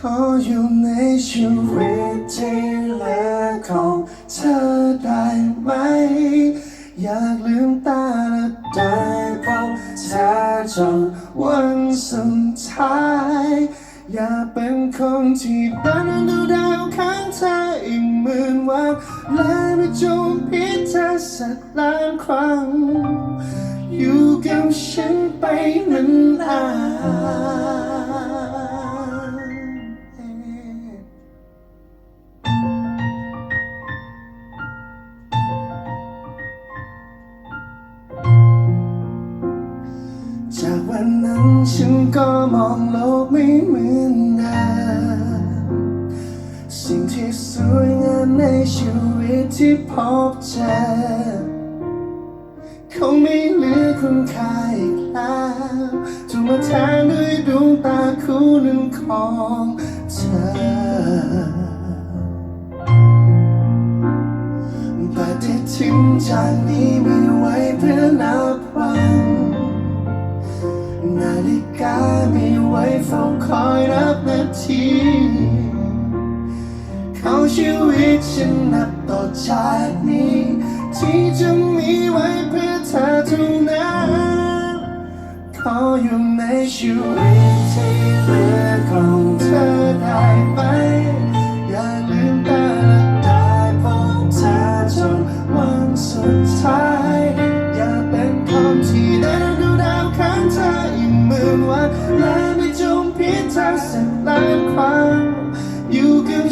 ขออยู่ในชีวิตที่เหลือของเธอได้ไหม อยากลืมตาและได้พบเธอจนวันสุดท้าย อย่าเป็นคนที่เดินดูดาวข้างเธออีกหมื่นวันและไม่จมพิษเธอสักล้านครั้ง อยู่กับฉันไปนาน ฉันก็มองโลกไม่เหมือนเดิมสิ่งที่สวยงามในชีวิตที่พบเจอคงไม่เหลือคุณค่าอีกแล้วจะมาแทนด้วยดวงตาคู่หนึ่งของเธอปฏิทินจากนี้ กาไม่ไว้เฝ้าคอยรับนาทีเขาชีวิตฉันนับต่อจากนี้ ที่จะมีไว้เพื่อเธอเท่านั้นขออยู่ในชีวิตที่เหลือของเธอได้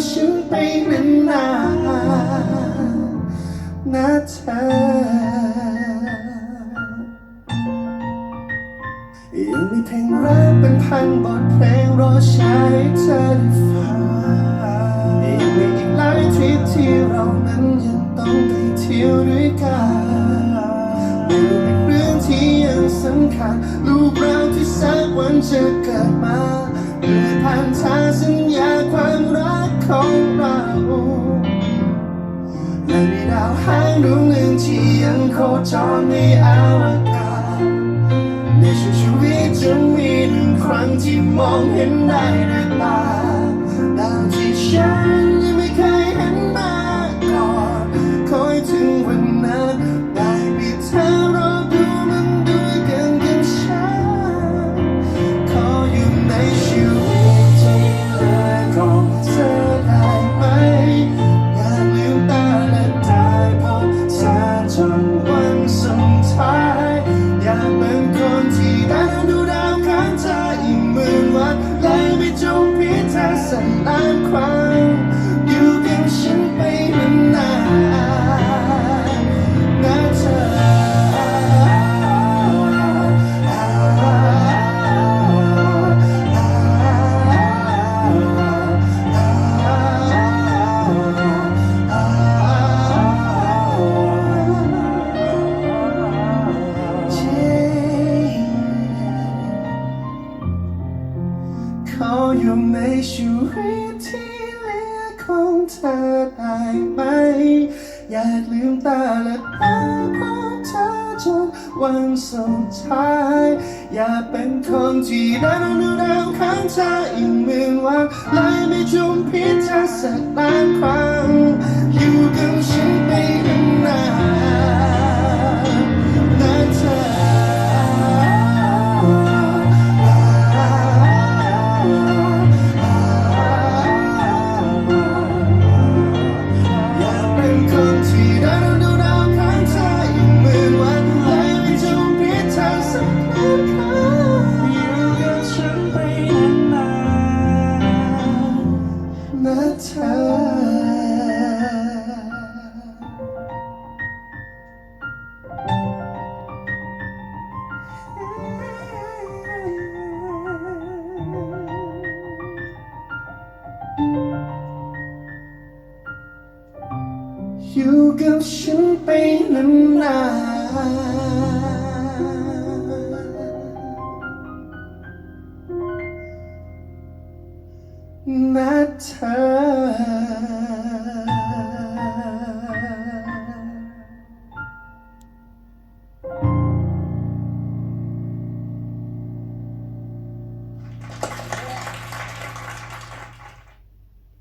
ฉันไปนานๆนะเธอยังมีเพลงรักเป็นพันบทเพลงรอใช้เธอได้ฟังยังมีอีกหลายทริปที่เรานั้นยังต้องไปเที่ยวด้วยกันยังเป็นเรื่องที่ยังสำคัญรูปเราที่สักวันจะเกิดมาด้วยพันธางสัญญาความรัก ของเราและมีดาวหางดวงหนึ่งที่ยังโคจรในอวกาศในชีวิตจะมีหนึ่งครั้งที่มองเห็นได้ด้วยตาดาวที่ฉัน เธอได้ไหม อยากลืมตาและตาพบเธอจนวันสุดท้าย อย่าเป็นคนที่ได้ดูดาวข้างเธออีกหมื่นวันไล่ไม่จุมพิษเธอสักล้านครั้งอยู่กับฉันไปนาน อยู่กับฉันไปนานๆนะเธอ